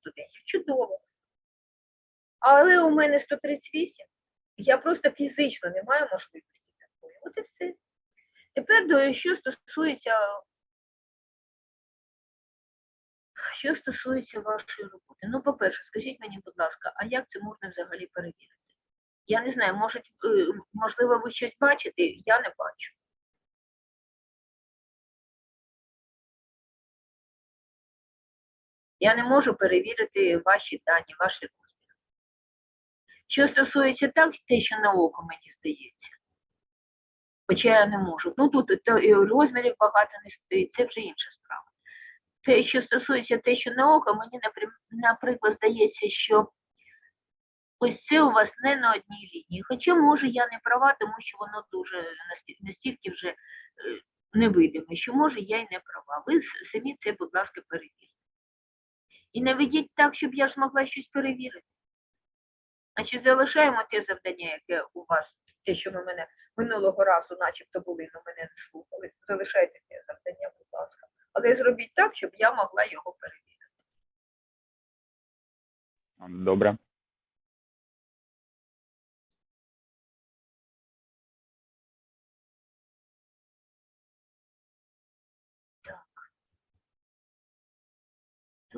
студентів. Чудово. Але у мене 138. Я просто фізично не маю можливості такої. От і все. Тепер що стосується що стосується вашої роботи. Ну, по-перше, скажіть мені, будь ласка, а як це можна взагалі перевірити? Я не знаю, може, можливо, ви щось бачите, я не бачу. Я не можу перевірити ваші дані, ваші розміри. Що стосується так, те, що на око мені здається, хоча я не можу. Ну тут то, і розмірів багато не стоїть, це вже інша справа. Те, що стосується те, що на око, мені, наприклад, здається, що ось це у вас не на одній лінії. Хоча, може, я не права, тому що воно дуже настільки вже е, невидиме, що може я й не права. Ви самі це, будь ласка, перевірте. І не ведіть так, щоб я змогла щось перевірити. Значить, залишаємо те завдання, яке у вас, те, що ви мене минулого разу начебто були, але мене не слухали. Залишайте те завдання, будь ласка. Але зробіть так, щоб я могла його перевірити. Добре.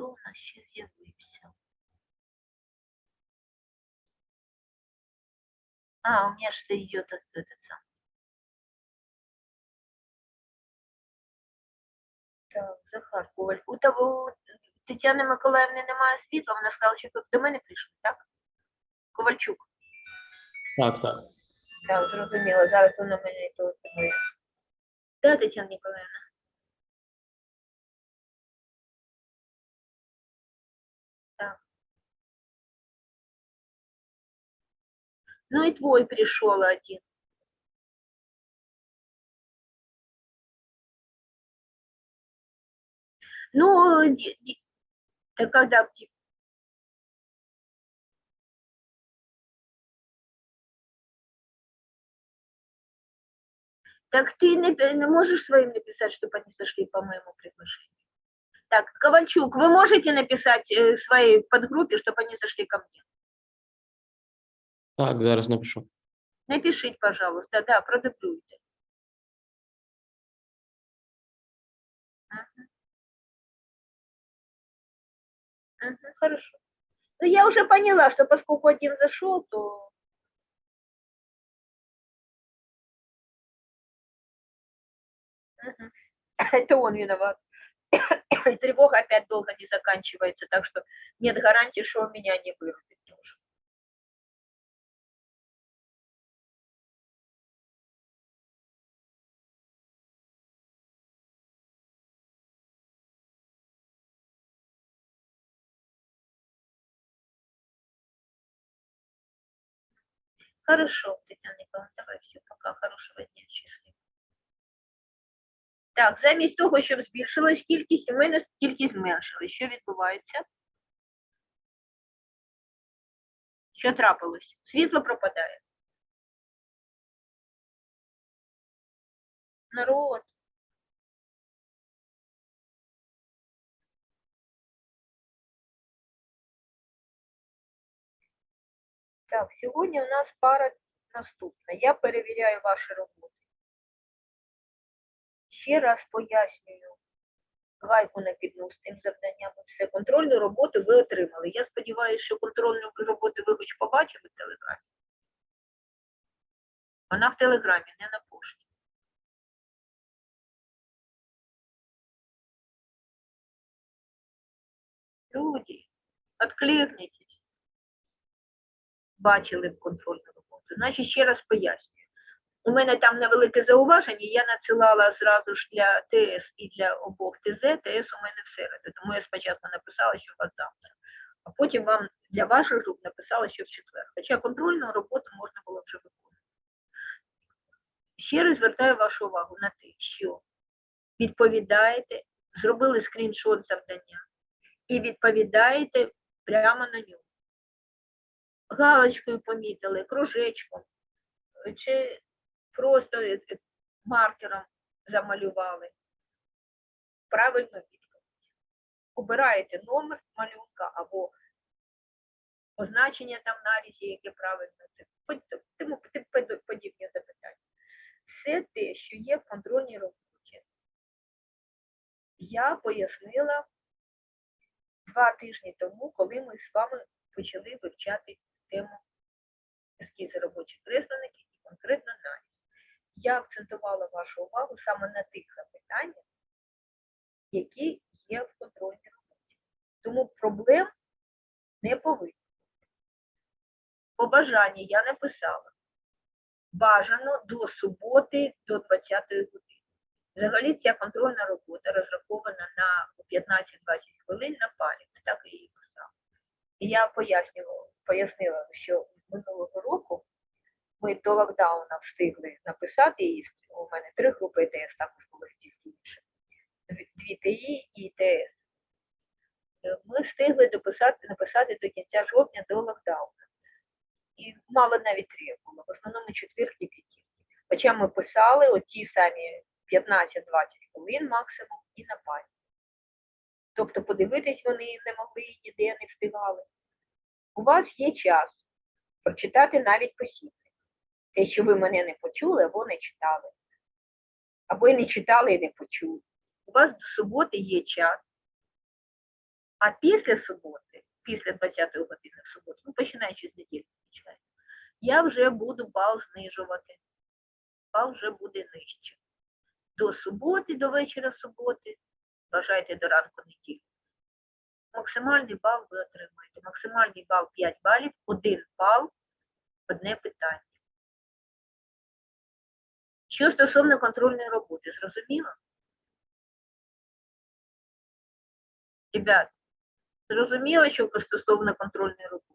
У нас ще з'явився? А, у меня идет этот сам. Так, Захар Коваль. У того у Тетяни Миколаївни немає світла, вона сказала, що до мене прийшли, так? Ковальчук. Так, так. Так, зрозуміло. Зараз вона мене телефонує. Так, Тетяна Ніколаївна? Ну и твой пришел один. Ну, да когда Так ты не можешь своим написать, чтобы они сошли по моему приглашению? Так, Ковальчук, вы можете написать э, своей подгруппе, чтобы они зашли ко мне? Так, зараз напишу. Напишите, пожалуйста, да, продублюйте. Мгм, Хорошо. Ну, я уже поняла, что поскольку один зашел, то... Это он виноват. И тревога опять долго не заканчивается, так что нет гарантии, что он меня не вырубит Хорошо, Татьяна Николаевна, давай все, пока, хорошего дня, счастливо. Так, замість того, щоб збільшилась кількість, у мене кількість зменшилась. Що відбувається? Що трапилось? Світло пропадає. Народ. Так, сьогодні у нас пара наступна. Я перевіряю ваші роботи. Ще раз пояснюю. Гайку накидну з тим завданням. Все, контрольну роботу ви отримали. Я сподіваюся, що контрольну роботу ви хоч побачили в телеграмі. Вона в телеграмі, не на пошті. Люди, откликнітесь. Бачили б контрольну роботу. Значить, ще раз пояснюю. У мене там невелике зауваження, я надсилала зразу ж для ТС і для обох ТЗ, ТС у мене в середу. Тому я спочатку написала, що вас завтра. А потім вам для ваших груп написала, що в четвер. Хоча контрольну роботу можна було вже виконувати. Ще раз звертаю вашу увагу на те, що відповідаєте, зробили скріншот завдання і відповідаєте прямо на нього. Галочкою помітили, кружечком, чи просто е, е, маркером замалювали. Правильно відповідь. обираєте номер малюнка або позначення там нарізі, яке правильно, тому подібні запитання. Все те, що є в контрольній роботі, я пояснила два тижні тому, коли ми з вами почали вивчати тему ескізи робочих кресленників і конкретно наріз. Я акцентувала вашу увагу саме на тих запитаннях, які є в контрольній роботі. Тому проблем не повинно. Побажання я написала. Бажано до суботи до 20 години. Взагалі ця контрольна робота розрахована на 15-20 хвилин на палець, так і. І я пояснювала, пояснила, що минулого року ми до локдауна встигли написати її. У мене три групи ТС також було стільки інше. Дві ТІ і ТС. Ми встигли дописати, написати до кінця жовтня до локдауну. І мало навіть три було, в основному четвірки п'ятірки. Хоча ми писали оті самі 15-20 хвилин максимум і на пальці. Тобто подивитись вони не могли і ніде не встигали. У вас є час прочитати навіть посібник. Те, що ви мене не почули або не читали. Або і не читали і не почули. У вас до суботи є час. А після суботи, після 20 години в суботу, ну починаючи з неділі, звичайно, я вже буду бал знижувати. Бал вже буде нижче. До суботи, до вечора суботи, вважайте до ранку неділі. Максимальний бал ви отримаєте. Максимальний бал 5 балів, один бал, одне питання. Що стосовно контрольної роботи, зрозуміло? Ребят, зрозуміло, що стосовно контрольної роботи?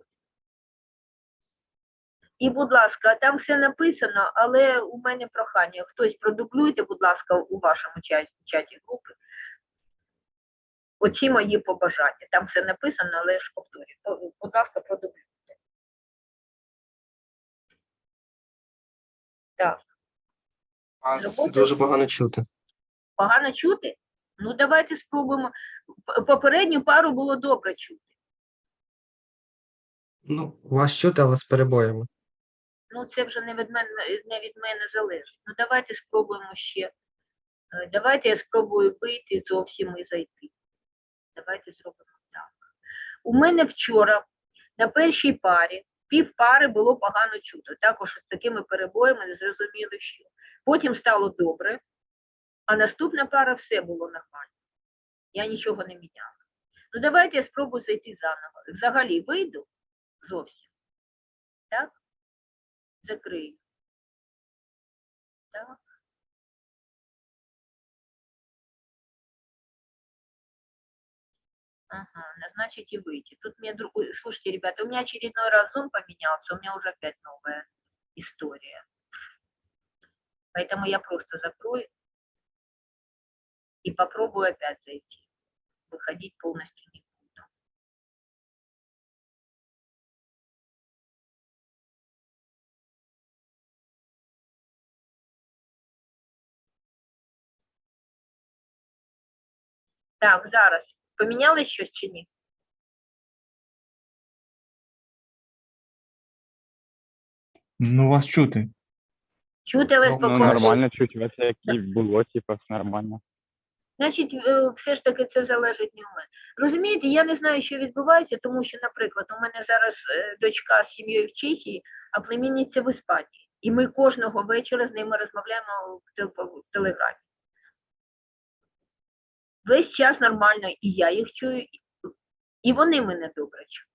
І, будь ласка, там все написано, але у мене прохання. Хтось продублюйте, будь ласка, у вашому чаті групи. Оці мої побажання. Там все написано, але ж повторюю. То, Будь ласка, продублюйте. Так. Вас Роботи- дуже погано чути. Погано чути? Ну, давайте спробуємо. Попередню пару було добре чути. Ну, вас чути, але з перебоями. Ну, це вже не від мене, не від мене залежить. Ну, давайте спробуємо ще. Е, Давайте я спробую вийти зовсім і зайти. Давайте зробимо так. У мене вчора на першій парі, пів пари було погано чути. Також з такими перебоями не зрозуміло, що. Потім стало добре, а наступна пара все було нормально. Я нічого не міняла. Ну, давайте я спробую зайти заново. Взагалі вийду зовсім. Так? Закрию. Так. Ага, назначить и выйти. Тут мне другой... Слушайте, ребята, у меня очередной раз зум поменялся, у меня уже опять новая история. Поэтому я просто закрою и попробую опять зайти. Выходить полностью не буду. Так, зараз. Помінялось щось чи ні? Ну, вас чути. Чути, але Ну, Ну, спокійно. нормально чуть, ось як і було, типу, нормально. Значить, е, все ж таки це залежить від мене. Розумієте, я не знаю, що відбувається, тому що, наприклад, у мене зараз е, дочка з сім'єю в Чехії, а племінниця в Іспанії. І ми кожного вечора з ними розмовляємо в тел- в телеграмі. Весь час нормально, і я їх чую, і- вони мене добре чують.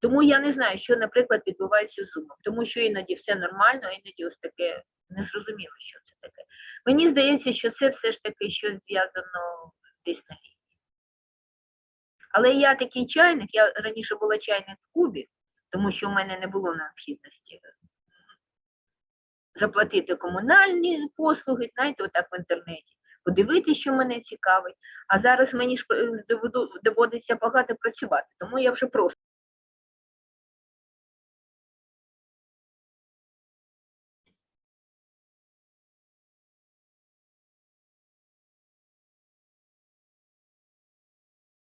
Тому я не знаю, що, наприклад, відбувається з Zoom, тому що іноді все нормально, а іноді ось таке незрозуміло, що це таке. Мені здається, що це все ж таки щось зв'язано десь на лінії. Але я такий чайник, я раніше була чайник в Кубі, тому що в мене не було необхідності заплатити комунальні послуги, знаєте, отак в інтернеті, подивитися, що мене цікавить. А зараз мені ж е, доводиться багато працювати, тому я вже просто.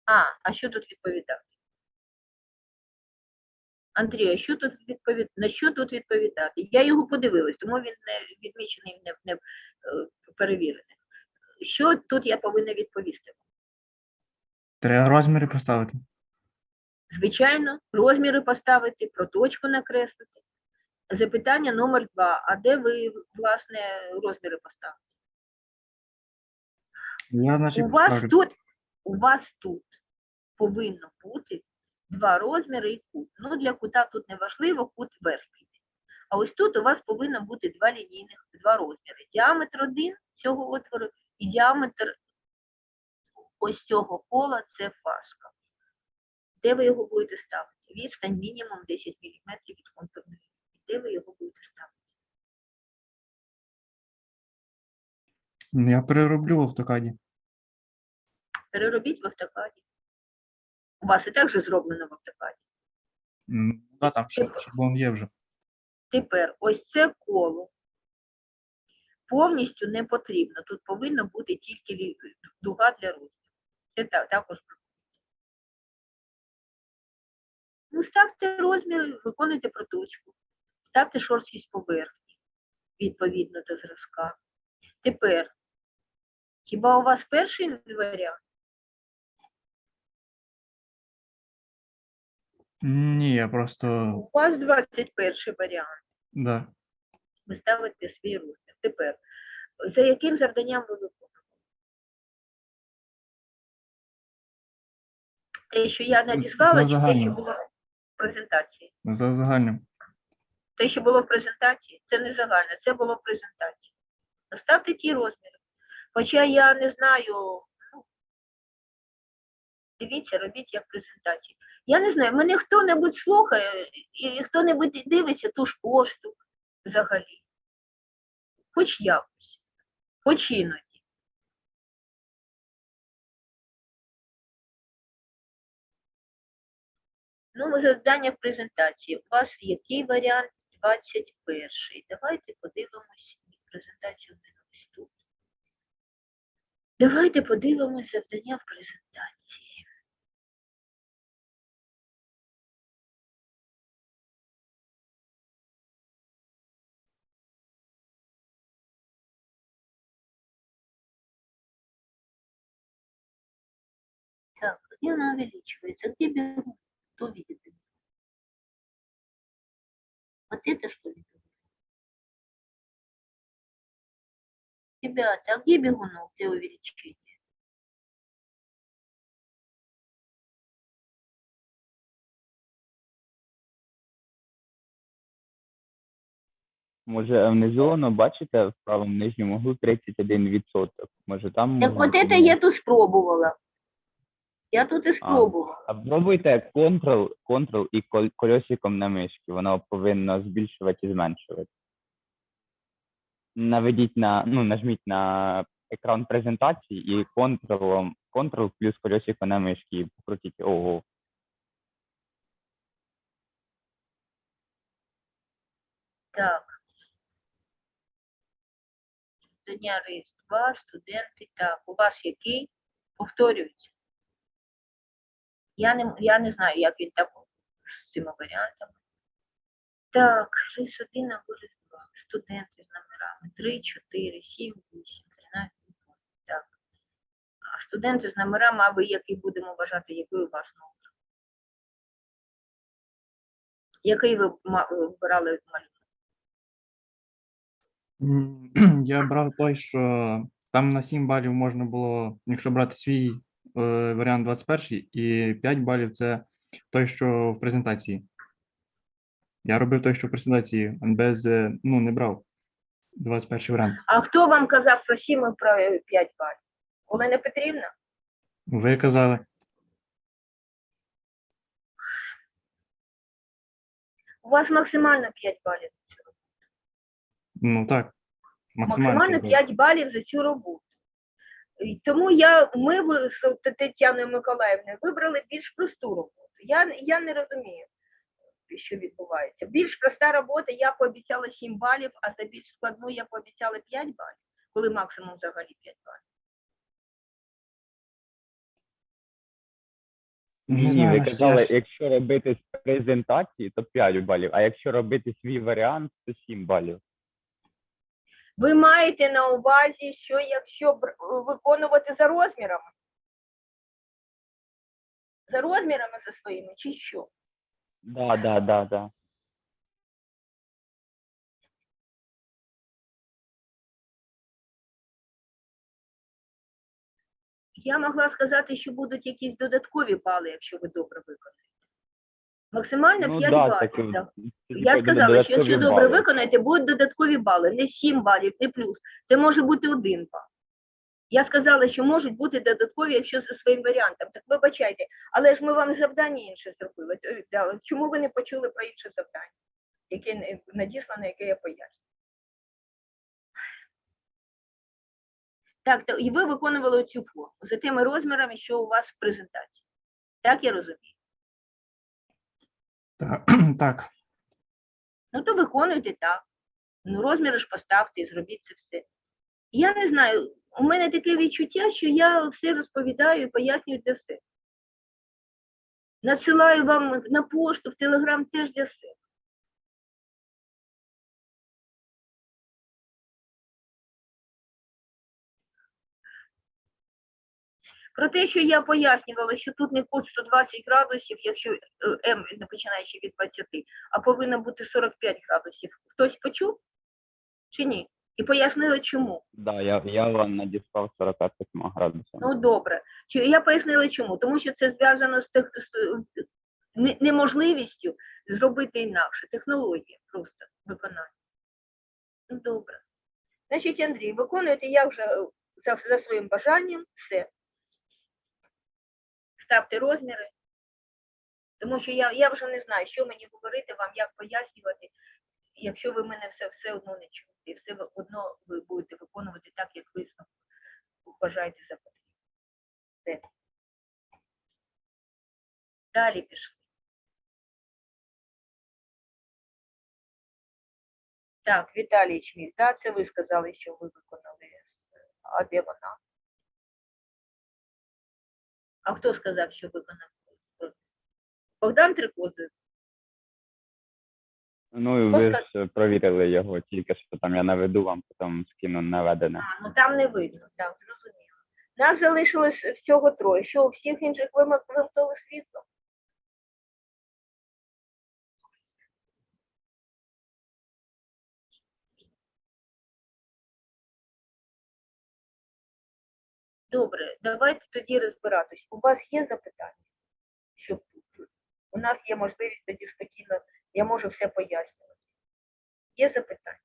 А, а що тут відповідати? Андрій, а що тут відповід... на що тут відповідати? Я його подивилась, тому він не відмічений, не, не е, перевірений. Що тут я повинна відповісти? Треба розміри поставити. Звичайно, розміри поставити, проточку накреслити. Запитання номер два. А де ви, власне, розміри поставите? Я, значить, У вас поставлю. тут, у вас тут повинно бути два розміри і кут. Ну, для кута тут не важливо, кут верхній. А ось тут у вас повинно бути два лінійних, два розміри. Діаметр один цього отвору і діаметр ось цього кола це фаска. Де ви його будете ставити? Відстань мінімум 10 мм від контурної. лінії. Де ви його будете ставити? Я перероблю в автокаді. Переробіть в автокаді. У вас і так же зроблено в автокаді. Да, там шаблон є вже. Тепер ось це коло повністю не потрібно. Тут повинна бути тільки дуга для розміру. Це та- також. Ну, ставте розмір, виконуйте проточку, ставте шорсткість поверхні відповідно до зразка. Тепер, хіба у вас перший варіант? Ні, я просто. У вас 21 варіант. Да. ви ставите свій розмір. Тепер, за яким завданням ви виконуєте? Те, що я надіслала, чи те, що було в презентації? За загальним. Те, що було в презентації, це не загальне, це було в презентації. Ставте ті розміри. Хоча я не знаю, ну, дивіться, робіть як презентації. Я не знаю, мене хто-небудь слухає і хто-небудь дивиться ту ж пошту взагалі. Хоч якось, хоч іноді. Ну, завдання в презентації. У вас який варіант 21? Давайте подивимось презентацію в мене ось тут. Давайте подивимось завдання в презентації. Где она увеличивается? Где бегун? Кто видит? бегун? Вот это что ли? Ребята, а где бегунок для увеличения? Може, внизу воно, бачите, в правому нижньому углу 31%. Може там. Так вот это я тут спробовала. Я тут и спробовала. А пробуйте Ctrl, Ctrl і кол- кольосиком на мишки. Воно повинно збільшувати і зменшувати. Наведіть на, ну, нажміть на екран презентації і Ctrl, Ctrl плюс кольосиком на мишки і покрутіть. Ого. Так. Дня Різдва, студенти. Так, у вас який? Повторюється. Я не, я не знаю, як він так з цими варіантами. Так, рис 1 або рис 2. Студенти з номерами 3, 4, 7, 8, 13. Так. А студенти з номерами, а ви який будемо вважати, який у вас номер? Який ви вибирали малюнок? Я брав той, що там на 7 балів можна було, якщо брати свій варіант 21, і 5 балів це той, що в презентації. Я робив той, що в презентації, без, е, ну, не брав 21 варіант. А хто вам казав про 7 і про 5 балів? Олена Петрівна? Ви казали, У вас максимально 5 балів. ну так, максимально. Максимально 5 балів за цю роботу. І тому я, ми з Тетяною Миколаївною вибрали більш просту роботу. Я, я не розумію, що відбувається. Більш проста робота, я пообіцяла 7 балів, а за більш складну я пообіцяла 5 балів, коли максимум взагалі 5 балів. Ні, ні, знаю, ви казали, я якщо робити з презентації, то 5 балів, а якщо робити свій варіант, то 7 балів. Ви маєте на увазі, що якщо виконувати за розмірами? За розмірами за своїми, чи що? Да, да, да, да. Я могла сказати, що будуть якісь додаткові бали, якщо ви добре виконаєте. Максимально Ну 5 да, балів. так, так. Я типу, сказала, що якщо добре виконаєте, будуть додаткові бали, не 7 балів, не плюс. Це може бути один бал. Я сказала, що можуть бути додаткові, якщо за своїм варіантом. Так вибачайте, але ж ми вам завдання інше зробили. Е, Чому ви не почули про інше завдання, яке не- надіслане, яке я поясню? Так, і ви виконували цю форму за тими розмірами, що у вас в презентації. Так я розумію. Так, так. Ну то виконуйте так. Ну, розміри ж поставте і зробіть це все. Я не знаю, у мене таке відчуття, що я все розповідаю і пояснюю для все. Надсилаю вам на пошту, в телеграм теж для все. Про те, що я пояснювала, що тут не кут 120 градусів, якщо е, М починаючи від 20, а повинно бути 45 градусів. Хтось почув чи ні? І пояснила, чому. Да, я, я вам надіслав 45 градусів. Ну добре. Я пояснила чому? Тому що це зв'язано з, тех, з неможливістю зробити інакше. Технологія просто виконання. Ну добре. Значить, Андрій, виконуєте я вже е, за, за своїм бажанням все. Ставте розміри. Тому що я, я вже не знаю, що мені говорити вам, як пояснювати, якщо ви мене все, все одно не чуєте. І все одно ви будете виконувати так, як ви вважаєте за потрібне. Далі пішли. Так, Віталій Чміль, да, це ви сказали, що ви виконали. А де вона? А хто сказав, що виконав? Богдан Трикозов. Ну, ви ж провірили його тільки що там я наведу вам, потім скину наведене. А, ну там не видно, так, зрозуміло. Нас залишилось всього троє. Що у всіх інших вимкнули світло? Добре, давайте тоді розбиратись. У вас є запитання? Щоб у нас є можливість тоді спокійно, я можу все пояснювати. Є запитання?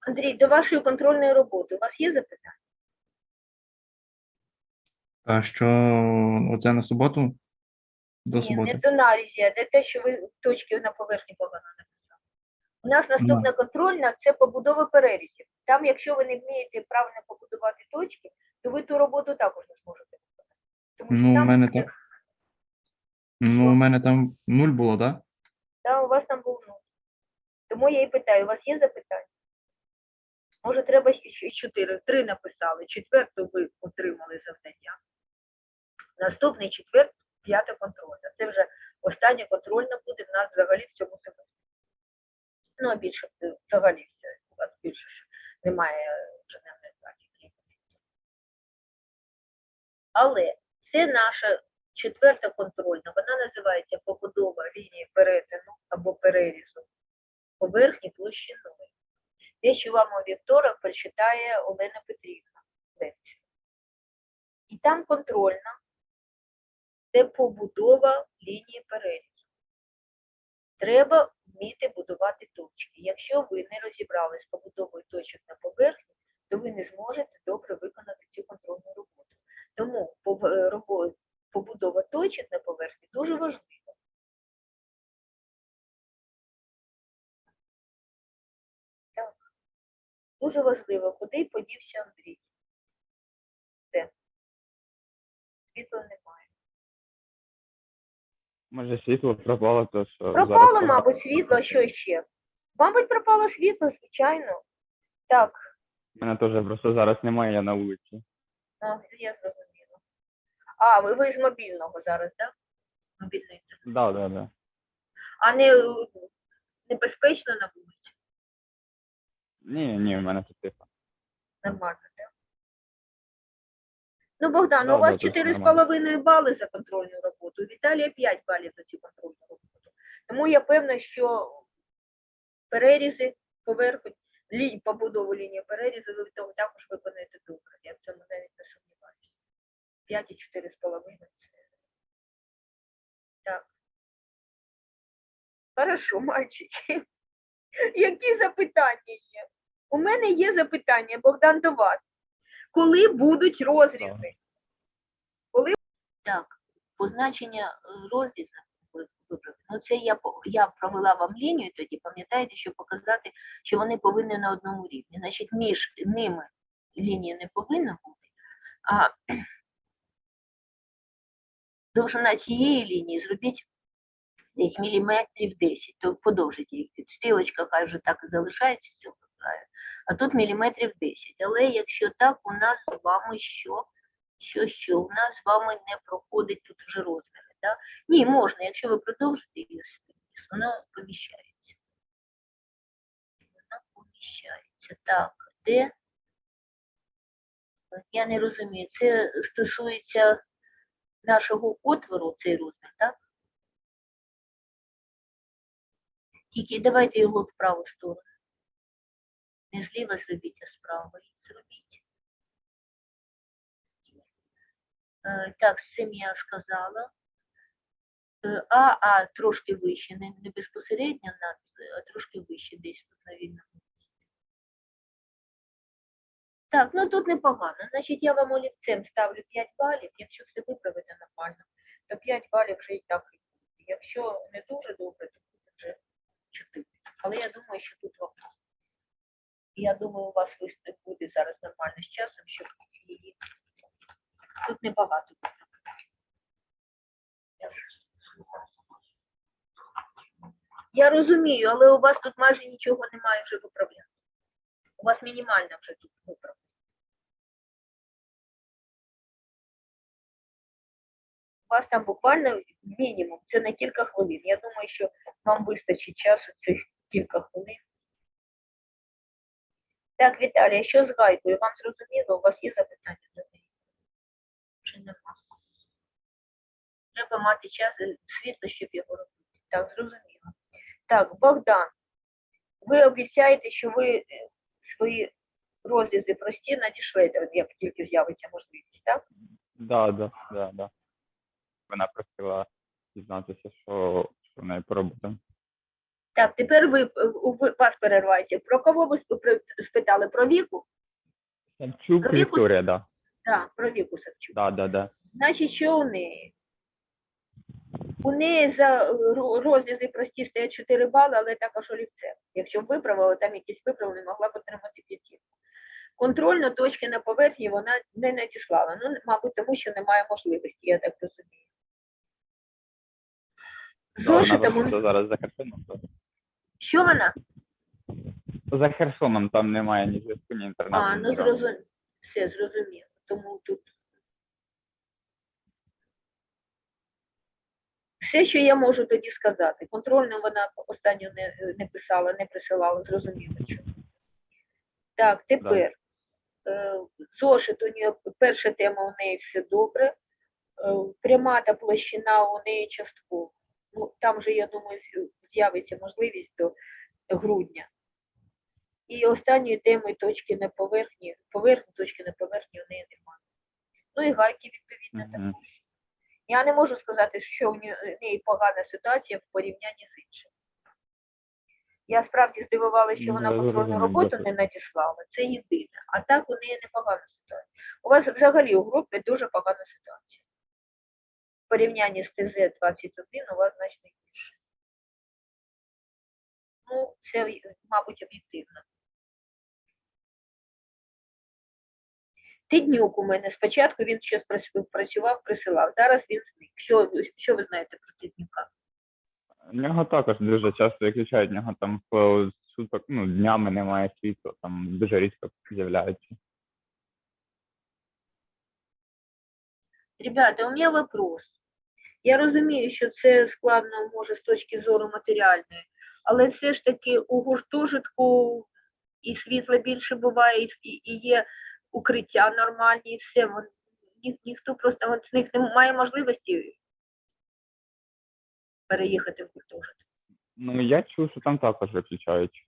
Андрій, до вашої контрольної роботи у вас є запитання? А що оце на суботу? До Ні, суботи. не до нарізі, а де те, що ви точки на поверхні погано. У нас наступна контрольна це побудова перерізів. Там, якщо ви не вмієте правильно побудувати точки, то ви ту роботу також не зможете виконати. Тому що Ну, у там мене так. Ну, у мене там нуль було, так? Да, у вас там був нуль. Тому я і питаю, у вас є запитання? Може, треба ще ще чотири, три написали, четверту ви отримали завдання. Наступний четвер, п'ята контрольна. Це вже остання контрольна буде в нас взагалі в цьому семестрі. Ну, а більше е, взагалі все, у вас більше ж немає інженерної практики. Але це наша четверта контрольна, вона називається побудова лінії перетину або перерізу поверхні площиною. Те, що вам у вівторок прочитає Олена Петрівна. лекцію. І там контрольна, це побудова лінії перерізу. Треба вміти будувати точки. Якщо ви не розібрали з побудовою точок на поверхні, то ви не зможете добре виконати цю контрольну роботу. Тому е, побудова точок на поверхні дуже важлива. Так. Дуже важливо, куди подівся Андрій. Все. Світла немає. Може, світло пропало, то що Пропало, зараз... мабуть, світло, що ще? Мабуть, пропало світло, звичайно. Так, У мене теж просто зараз немає, я на вулиці. О, я зрозуміла. А, ви, ви з мобільного зараз, так? Мобільний інтернет. Да, да, да. А не небезпечно на вулиці? Ні, ні, в мене тут тихо. Нормально, так? Ну, Богдан, Да, у вас да, 4,5 бали за контрольну роботу, у Віталія 5 балів за цю контрольну роботу. Тому я певна, що перерізи поверху, лінь, побудову лінії перерізу ви того також виконаєте добре. Я в цьому навіть не сумніваюся. 5 і 4,5 це. Так. Хорошо, мальчики. Які запитання є? У мене є запитання, Богдан, до вас. Коли будуть розрізи? Коли? Так, позначення е, розрізу. ви- Ну, це я, я провела вам лінію тоді, пам'ятаєте, щоб показати, що вони повинні на одному рівні. Значить, між ними лінії не повинна бути, а довжина цієї лінії зробіть десь міліметрів 10, то подовжить їх. Стрілочка хай вже так і залишається цього а тут міліметрів 10. Але якщо так, у нас з вами що? Що, що? У нас з вами не проходить тут вже розміри. Да? Ні, можна, якщо ви продовжите її, воно поміщається. Воно поміщається. Так, де? Я не розумію, це стосується нашого отвору, цей розмір, так? Тільки давайте його в праву сторону. Не зліва зробіть, а справа зробіть. Так, з цим я сказала. Е, А, а, трошки вище, не, не безпосередньо а трошки вище десь тут на вільному місці. Так, ну тут непогано. Значить, я вам олівцем ставлю 5 балів. Якщо все виправите нормально, то 5 балів вже і так і буде. Якщо не дуже добре, то буде вже 4. Але я думаю, що. Я думаю, у вас виступ буде зараз нормально з часом, щоб її. Тут небагато буде. Я розумію, але у вас тут майже нічого немає вже виправляти. У вас мінімально вже тут виправлено. У вас там буквально мінімум, це на кілька хвилин. Я думаю, що вам вистачить часу цих кілька хвилин. Так, Віталія, що з гайкою? Вам зрозуміло? У вас є запитання до неї? Чи нема? Треба мати час світло, щоб його робити. Так, зрозуміло. Так, Богдан, ви обіцяєте, що ви е, свої розрізи прості надішлете, як тільки з'явиться можливість, так? Да, да, да, да. Вона просила дізнатися, що, що в неї по роботам. Так, тепер ви, е, ви- вас перервається. Про кого ви спитали? Про віку? Савчук Про яку- Вікторія, да. Так, про віку Савчук. Да, да, да. Значить, що у неї? У неї за розрізи прості стоять 4 бали, але також олівце. Якщо б виправила, там якісь виправлені, могла б отримати п'ятірку. Контрольно точки на поверхні вона не надіслала. Ну, мабуть, тому що немає можливості, я так розумію. Вона Зошитом, зараз за Херсоном. Що вона? За Херсоном там немає ні зв'язку, ні інтернету. А, ну зрозуміло. Все, зрозуміло. Тому тут. Все, що я можу тоді сказати. Контрольну вона останню не, не писала, не присилала, зрозуміло чому. Так, тепер. Е, зошит у неї, перша тема у неї все добре. Е, пряма та площина у неї частково. Ну, там же, я думаю, з'явиться можливість до грудня. І останньою темою точки на поверхні, поверхні, точки на поверхні у неї немає. Ну і гайки відповідно Мгм. також. Я не можу сказати, що у неї погана ситуація в порівнянні з іншим. Я справді здивувалася, що Ну, я контрольну роботу не надіслала. Це єдине. А так у неї непогана ситуація. У вас взагалі у групі дуже погана ситуація. В порівнянні з ТЗ-21 у вас значно гірше. Ну, це, мабуть, об'єктивно. Тиднюк у мене спочатку він щось працював, присилав. Зараз він зник. Що, що ви знаєте про Тиднюка? Нього також дуже часто виключають, в нього там по суток, ну, днями немає світла, там дуже рідко з'являється. Ребята, у мене вопрос. Я розумію, що це складно може з точки зору матеріальної, але все ж таки у гуртожитку і світла більше буває, і, є укриття нормальні, і все. Ні, ніхто просто от з них не має можливості переїхати в гуртожиток. Ну, я чув, що там також виключають.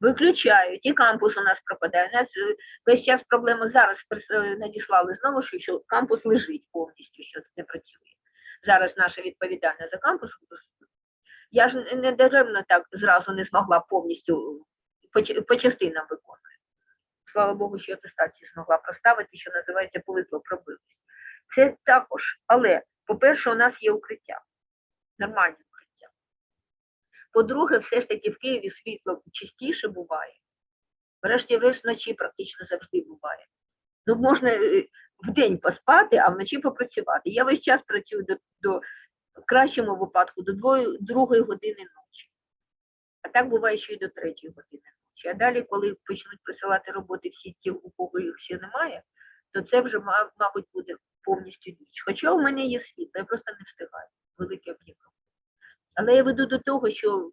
Виключають, і кампус у нас пропадає. У нас е, весь час проблема зараз е, надіслали знову, що, що кампус лежить повністю, що не працює. Зараз наша відповідальна за кампус. Я ж не- даремно так зразу не змогла повністю по, частинам виконувати. Слава Богу, що атестацію змогла проставити, що називається повезло пробилось. Це також, але, по-перше, у нас є укриття, нормальне укриття. По-друге, все ж таки в Києві світло частіше буває. Врешті-решт вночі практично завжди буває. Ну, можна е, вдень поспати, а вночі попрацювати. Я весь час працюю до, до в кращому випадку до другої години ночі. А так буває, що і до третьої години ночі. А далі, коли почнуть присилати роботи всі ті, у кого їх ще немає, то це вже, мабуть, буде повністю ніч. Хоча у мене є світло, я просто не встигаю. Великий об'єкт. Але я веду до того, що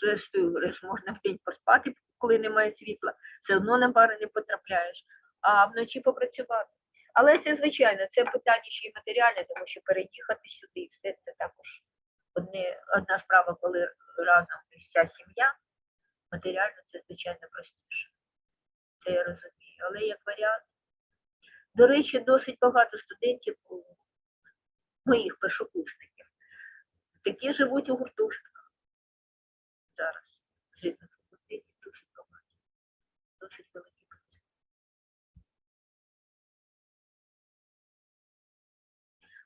зрештою можна вдень поспати, коли немає світла, все одно на пари не потрапляєш, а вночі попрацювати. Але це, звичайно, це питання ще й матеріальне, тому що переїхати сюди, все це також одне, одна справа, коли разом вся сім'я, матеріально це, звичайно, простіше. Це я розумію. Але як варіант. До речі, досить багато студентів, моїх першокурсників, такі живуть у гуртожитках зараз. Житних факультетів досить багато. Досить великі.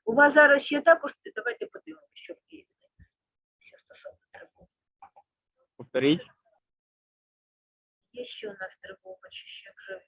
У вас зараз ще також, давайте подивимося, що в Києві. Що стосовно тривог. Повторіть. Є ще у нас тривога, чи ще вже